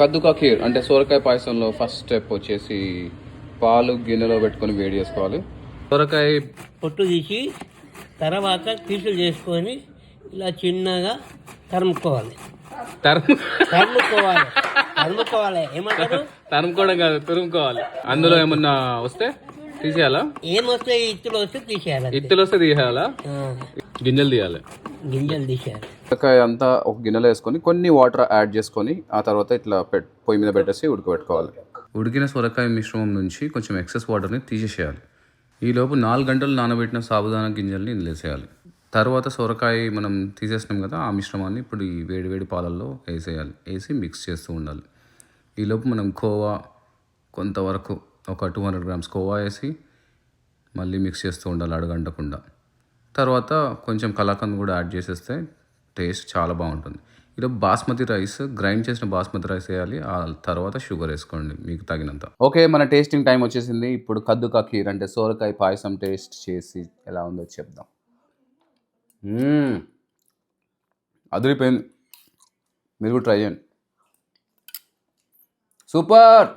కద్దుకా ఖీర్ అంటే సోరకాయ పాయసంలో ఫస్ట్ స్టెప్ వచ్చేసి పాలు గిన్నెలో పెట్టుకొని వేడి చేసుకోవాలి. సోరకాయ పొట్టు తీసి తర్వాత పీసులు చేసుకొని ఇలా చిన్నగా తరుముకోవాలి. తరుము తరుముకోవాలి. తరుముకోవాలి. ఏమంటారు? తరుముకోవడం కాదు తురుముకోవాలి అందులో ఏమన్నా వస్తే తీసేయాలా? ఏమొస్తే ఇత్తులు వస్తే తీసేయాలి. ఇత్తులు వస్తే తీసేయాలా? గింజలు తీయాలి. గింజలు తీసేయాలి. సొరకాయ అంతా ఒక గిన్నెలో వేసుకొని కొన్ని వాటర్ యాడ్ చేసుకొని ఆ తర్వాత ఇట్లా పెట్ పొయ్యి మీద పెట్టేసి ఉడకబెట్టుకోవాలి. ఉడికిన సొరకాయ మిశ్రమం నుంచి కొంచెం ఎక్సెస్ వాటర్ని తీసేసేయాలి. ఈలోపు నాలుగు గంటలు నానబెట్టిన సాబుదానా గింజల్ని నిలేసేయాలి తర్వాత సొరకాయ మనం తీసేసినాం కదా ఆ మిశ్రమాన్ని ఇప్పుడు ఈ వేడి వేడి పాలల్లో వేసేయాలి. వేసి మిక్స్ చేస్తూ ఉండాలి. ఈలోపు మనం కోవా కొంతవరకు ఒక టూ హండ్రెడ్ గ్రామ్స్ కోవా వేసి మళ్ళీ మిక్స్ చేస్తూ ఉండాలి అడగంటకుండా. తర్వాత కొంచెం కలాకండ్ కూడా యాడ్ చేసేస్తే టేస్ట్ చాలా బాగుంటుంది. ఇలా బాస్మతి రైస్ గ్రైండ్ చేసిన బాస్మతి రైస్ వేయాలి. ఆ తర్వాత షుగర్ వేసుకోండి మీకు తగినంత. ఓకే మన టేస్టింగ్ టైం వచ్చేసింది. ఇప్పుడు కద్దుకా కీర్ అంటే సోరకాయ పాయసం టేస్ట్ చేసి ఎలా ఉందో చెప్దాం. అదిరిపోయింది. మీరు కూడా ట్రై చేయండి. సూపర్!